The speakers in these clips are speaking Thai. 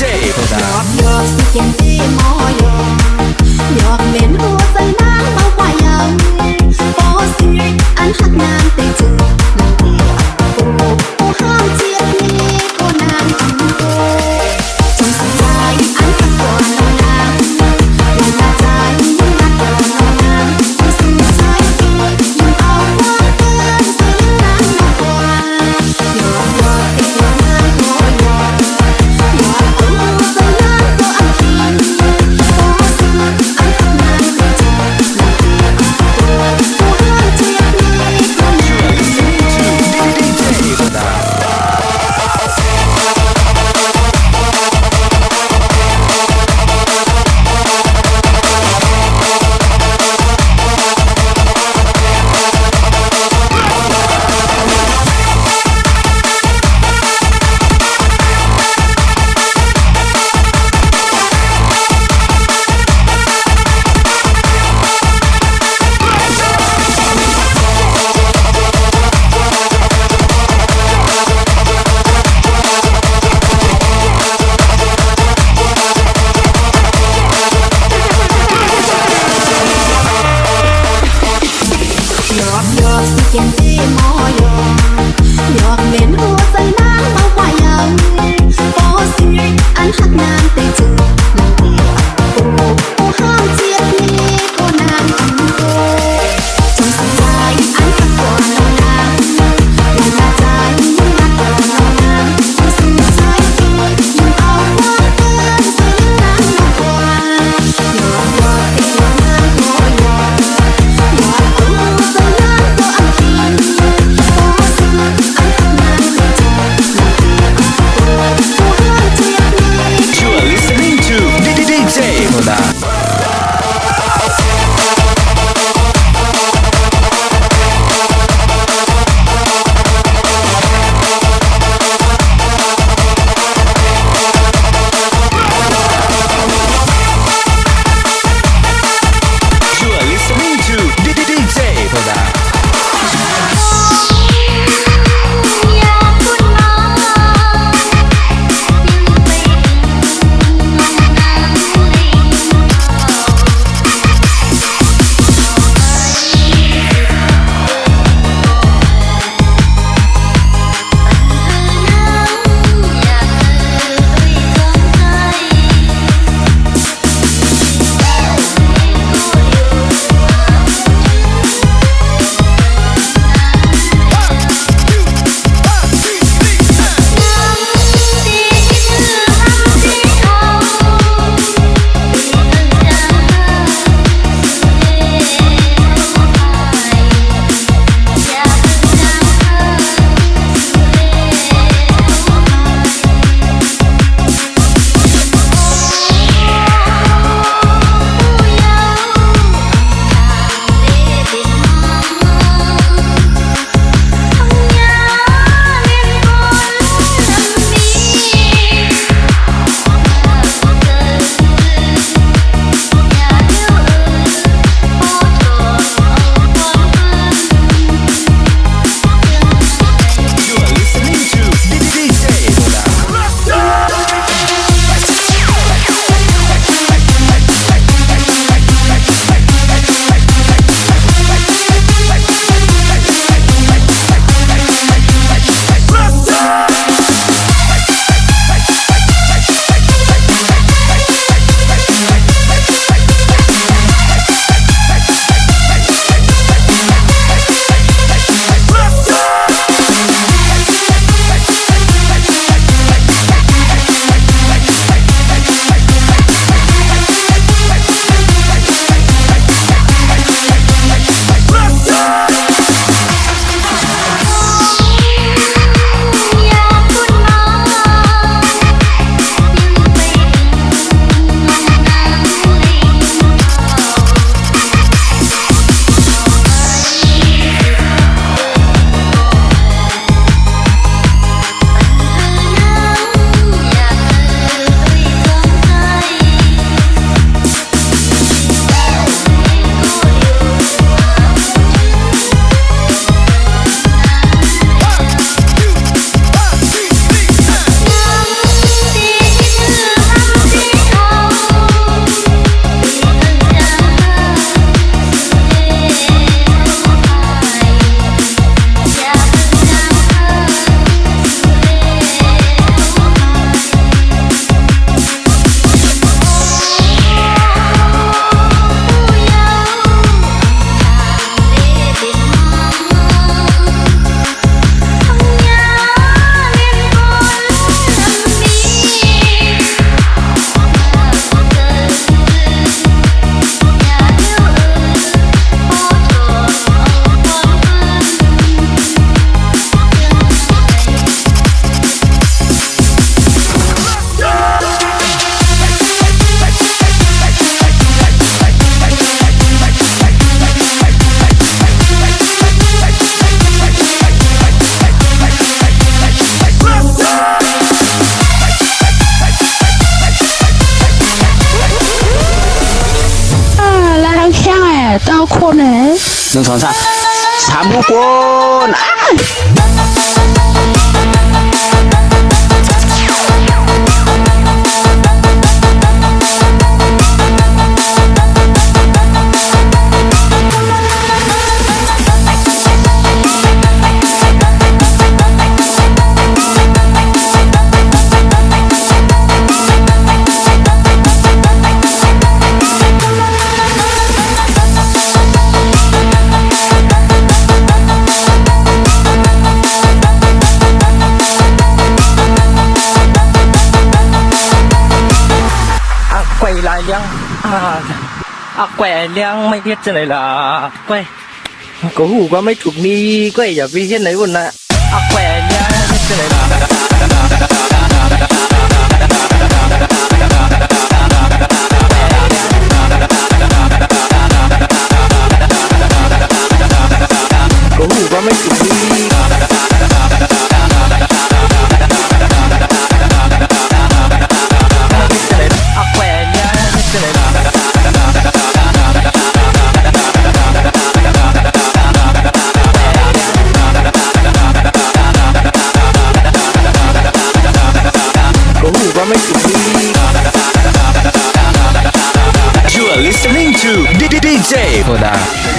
Save us. Sabu pun. Ah! เลี้ยงไม่เฮ็ดจังได๋ล่ะก้อยก็หูก็ไม่ถูกนี่ก้อยอย่าไปเฮ็ดไหนวุ่นน่ะอะก้อยแล้วเฮ็ดจังได๋ล่ะก็หูก็ไม่ถูก rodar.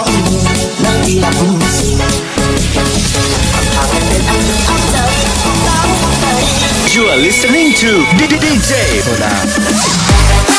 You are listening to DJ Soda.